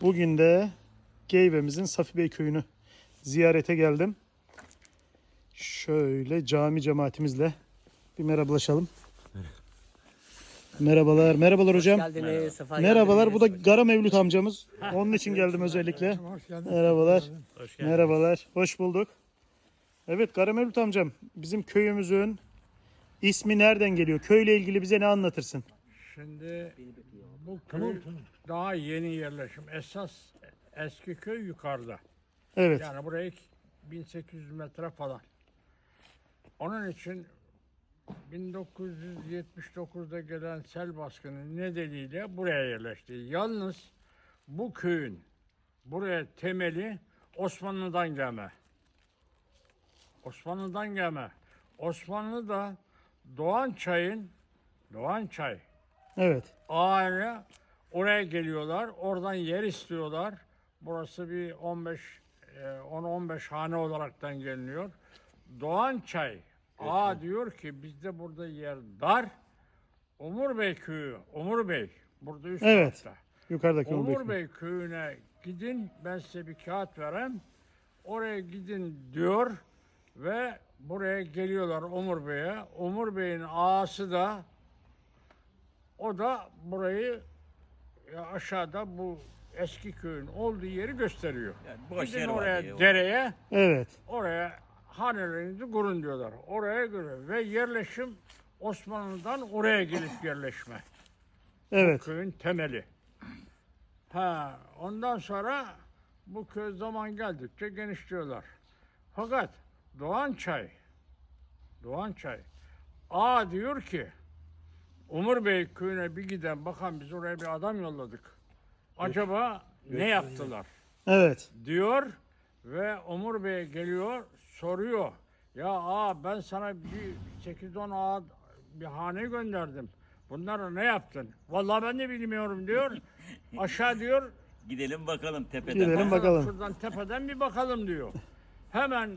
Bugün de Geyve'mizin Safi Bey köyünü ziyarete geldim. Şöyle cami cemaatimizle bir merhabalaşalım. Merhabalar, merhabalar hocam. geldiniz. Sefa Merhabalar, bu da. Gara Mevlüt amcamız. Onun için geldim özellikle. Merhabalar. Merhabalar, hoş bulduk. Evet Gara Mevlüt amcam, bizim köyümüzün ismi nereden geliyor? Köyle ilgili bize ne anlatırsın? Şimdi bu köy daha yeni yerleşim. Esas eski köy yukarıda. Evet, Yani buraya 1800 metre falan. Onun için 1979'da gelen sel baskını nedeniyle buraya yerleşti. Yalnız bu köyün buraya temeli Osmanlı'dan gelme. Osmanlı'dan gelme. Osmanlı da Doğan Çay'ın Doğan Çay evet. aile oraya geliyorlar. Oradan yer istiyorlar. Burası bir 15 e, 10-15 hane olaraktan geliniyor. Doğan Çay A diyor ki bizde burada yer dar. Umur Bey köyü, Umur Bey burada üst Evet. tarafta. Yukarıdaki Umur bekliyor. Bey köyüne gidin ben size bir kağıt vereyim. Oraya gidin diyor ve buraya geliyorlar Umur Bey'e. Umur Bey'in ağası da o da burayı ya aşağıda bu eski köyün olduğu yeri gösteriyor. Yani boş Gidin var oraya diye. dereye Evet, oraya hanelerinizi kurun diyorlar. Oraya göre ve yerleşim Osmanlı'dan oraya gelip yerleşme evet. köyün temeli. Ha, ondan sonra bu köy zaman geldikçe genişliyorlar. Fakat Doğan Çay, Doğan Çay, A diyor ki, Umur Bey köyüne bir giden bakan biz oraya bir adam yolladık. Acaba ne yaptılar? Evet. diyor ve Umur Bey geliyor soruyor. Ya aa ben sana bir 8-10 ağa bir hane gönderdim. Bunlara ne yaptın? Vallahi ben de bilmiyorum diyor. Aşağı diyor. Gidelim bakalım tepeden. Gidelim bakalım. Şuradan tepeden bir bakalım diyor. Hemen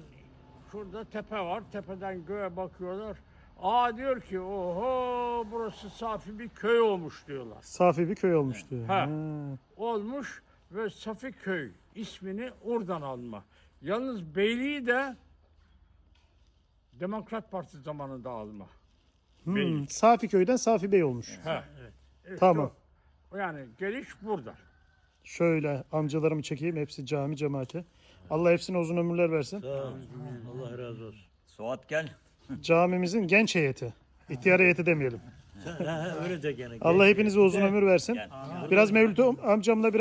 şurada tepe var. Tepeden göğe bakıyorlar. Aa diyor ki oho burası safi bir köy olmuş diyorlar. Safi bir köy olmuş diyor. Ha. Olmuş ve Safiköy ismini oradan alma. Yalnız beyliği de Demokrat Parti zamanında alma. Hmm, Beylik. Safi köyden Safi Bey olmuş. Ha. İşte Tamam. o. Yani geliş burada. Şöyle amcalarımı çekeyim. Hepsi cami cemaati. Allah hepsine uzun ömürler versin. Allah razı olsun. Suat gel. Camimizin genç heyeti. İhtiyar heyeti demeyelim. Öyle de gene. Allah hepinize uzun ömür versin. Biraz Mevlüt amcamla bir